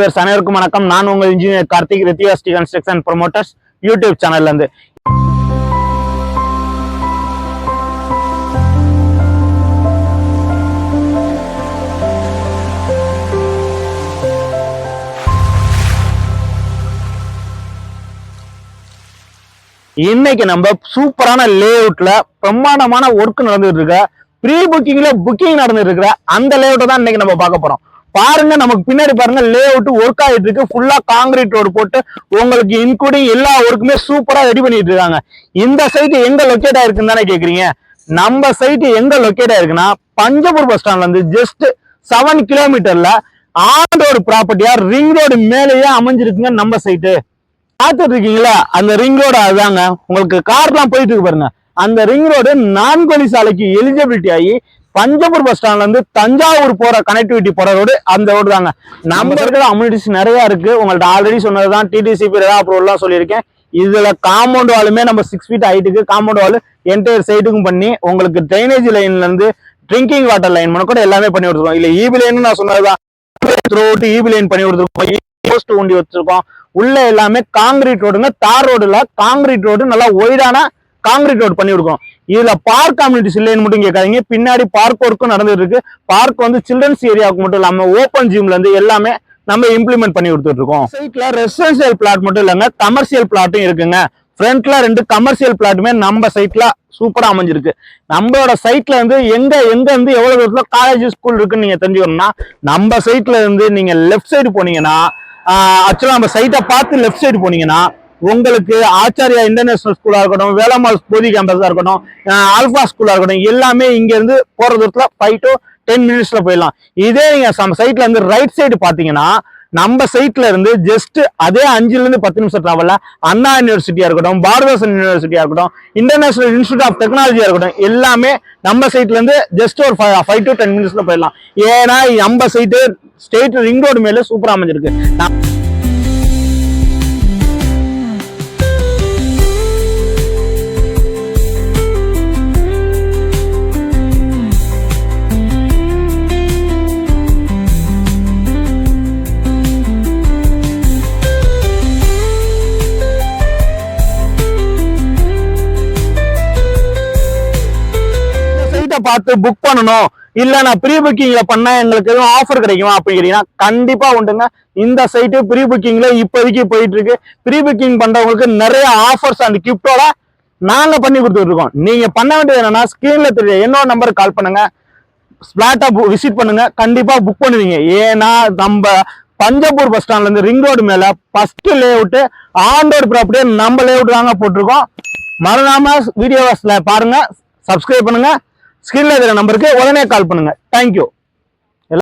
Viewers அனைவருக்கும் வணக்கம். நான் உங்கள் இன்ஜினியர் கார்த்திக் ரித்தியாஸ்டி கன்ஸ்ட்ரக்ஷன் ப்ரொமோட்டர்ஸ் யூடியூப் சேனல்ல இருந்து. இன்னைக்கு நம்ம சூப்பரான லே அவுட்ல பிரம்மாண்டமான ஒர்க் நடந்துட்டு இருக்க. ப்ரீ புக்கிங்ல புக்கிங் நடந்துட்டு இருக்கிற அந்த லே தான் இன்னைக்கு நம்ம பார்க்க போறோம். பாருங்க நமக்கு பின்னாடி பாருங்க லே அவுட் ஒர்க் ஆயிட்டு இருக்கு. ஃபுல்லா காங்கிரீட் ரோடு போட்டு உங்களுக்கு இன்க்ளூடிங் எல்லா ஒர்க்குமே சூப்பரா ரெடி பண்ணிட்டு இருக்காங்க. இந்த சைட் எங்க லொக்கேட் ஆயிருக்குன்னு தானே கேக்குறீங்க? நம்ம சைட் எங்க லொக்கேட் ஆயிருக்குன்னா பஞ்சபூர் பஸ் ஸ்டாண்ட்ல இருந்து ஜஸ்ட் செவன் கிலோமீட்டர்ல ஆன் ரோடு ப்ராப்பர்ட்டியா ரிங் ரோடு மேலேயே அமைஞ்சிருக்குங்க நம்ம சைட்டு பார்த்துட்டு இருக்கீங்களா? அந்த ரிங் ரோடு அதுதாங்க உங்களுக்கு கார்லாம் போயிட்டு இருக்கு பாருங்க. அந்த ரிங் ரோடு நான்கு சாலைக்கு எலிஜிபிலிட்டி ஆகி பஞ்சபூர் பஸ் ஸ்டாண்ட்ல இருந்து தஞ்சாவூர் போற கனெக்டிவிட்டி போற ரோடு அந்த ரோடு தாங்க. நம்ம இருக்கிற அம்யூனிட்டிஸ் நிறைய இருக்கு. உங்கள்ட்ட ஆல்ரெடி சொன்னதுதான் டிடிசிபி ரெடா அப்ரூவல்லாம் சொல்லியிருக்கேன். இதுல காம்பவுண்ட் வாலுமே நம்ம சிக்ஸ் ஃபீட் ஹைட்டுக்கு காம்பவுண்ட் வால் என்டையர் சைட்டுக்கும் பண்ணி உங்களுக்கு ட்ரைனேஜ் லைன்ல இருந்து ட்ரிங்கிங் வாட்டர் லைன் கூட எல்லாமே பண்ணி கொடுத்துருக்கோம் இல்ல ஈபி லைன் நான் சொன்னதுதான். ரோடு ஈபி லைன் பண்ணி கொடுத்துருக்கோம். போஸ்ட் ஊண்டி வச்சிருக்கோம். உள்ள எல்லாமே காங்கிரீட் ரோடுங்க தார் ரோடுல காங்கிரீட் ரோடு நல்லா ஒய்டான காங்கிரீட் ரோட் பண்ணி கொடுக்கும் இதுல பார்க் கம்யூனிட்டிஸ் இல்லைன்னு மட்டும் கேட்காதீங்க. பின்னாடி பார்க் ஒர்க்கும் நடந்துட்டு இருக்கு. பார்க் வந்து சில்ட்ரன்ஸ் ஏரியாவுக்கு மட்டும் இல்லாம ஓப்பன் ஜிம்ல இருந்து எல்லாமே நம்ம இம்ப்ளிமெண்ட் பண்ணி கொடுத்துட்டு இருக்கோம். சைட்ல ரெசிடென்சியல் பிளாட் மட்டும் இல்லைங்க கமர்ஷியல் பிளாட்டும் இருக்குங்க. ஃப்ரண்ட்ல ரெண்டு கமர்ஷியல் பிளாட்டுமே நம்ம சைட்ல சூப்பரா அமைஞ்சிருக்கு. நம்மளோட சைட்ல இருந்து எங்க எங்க இருந்து எவ்வளவு தூரத்துல காலேஜ் ஸ்கூல் இருக்குன்னு நீங்க தெரிஞ்சுக்கணும்னா நம்ம சைட்ல இருந்து நீங்க லெஃப்ட் சைடு போனீங்கன்னா ஆக்சுவலா நம்ம சைட்டை பார்த்து லெஃப்ட் சைடு போனீங்கன்னா உங்களுக்கு ஆச்சாரியா இன்டர்நேஷனல் ஸ்கூலா இருக்கட்டும் வேளாமால் போதி கேம்பஸா இருக்கட்டும் ஆல்பா ஸ்கூலா இருக்கட்டும் எல்லாமே இங்க இருந்து போற தூரத்துல ஃபைவ் டு டென் மினிட்ஸ்ல போயிடலாம். இதே நீங்க நம்ம சைட்ல இருந்து ரைட் சைடு பாத்தீங்கன்னா நம்ம சைட்ல இருந்து ஜஸ்ட் அதே அஞ்சுல இருந்து பத்து நிமிஷம் டிராவல்ல அண்ணா யூனிவர்சிட்டியா இருக்கட்டும் பாரதாசன் யூனிவர்சிட்டியா இருக்கட்டும் இன்டர்நேஷனல் இன்ஸ்டியூட் ஆஃப் டெக்னாலஜியா இருக்கட்டும் எல்லாமே நம்ம சைட்ல இருந்து ஜஸ்ட் ஒரு ஃபைவ் டு டென் மினிட்ஸ்ல போயிடலாம். ஏன்னா நம்ம சைட்டு ஸ்டேட் ரிங் ரோடு மேல சூப்பரா அமைஞ்சிருக்கு. பார்த்து புக் பண்ணணும். இல்ல நான் ப்ரீ புக்கிங்ல பண்ண எங்களுக்கு எதுவும் ஆஃபர் கிடைக்குமா அப்படிங்கிறீங்கன்னா கண்டிப்பா உண்டுங்க. இந்த சைட்டு ப்ரீ புக்கிங்ல இப்போதைக்கு போயிட்டு இருக்கு. ப்ரீ புக்கிங் பண்றவங்களுக்கு நிறைய ஆஃபர்ஸ் அந்த கிஃப்டோட நாங்க பண்ணி கொடுத்துட்டு இருக்கோம். நீங்க பண்ண வேண்டியது என்னன்னா ஸ்கிரீன்ல தெரிய என்னோட நம்பருக்கு கால் பண்ணுங்க. ஸ்பிளாட்டா விசிட் பண்ணுங்க. கண்டிப்பா புக் பண்ணுவீங்க. ஏன்னா நம்ம பஞ்சப்பூர் பஸ் ஸ்டாண்ட்ல இருந்து ரிங் ரோடு மேல first layout on road ப்ராப்பர்ட்டியே நம்ம லே அவுட் தாங்க போட்டிருக்கோம். மறக்காம வீடியோஸ்ல பாருங்க. சப்ஸ்கிரைப் பண்ணுங்க. ஸ்கிரீன்ல இருக்கிற நம்பருக்கு உடனே கால் பண்ணுங்க. தேங்க்யூ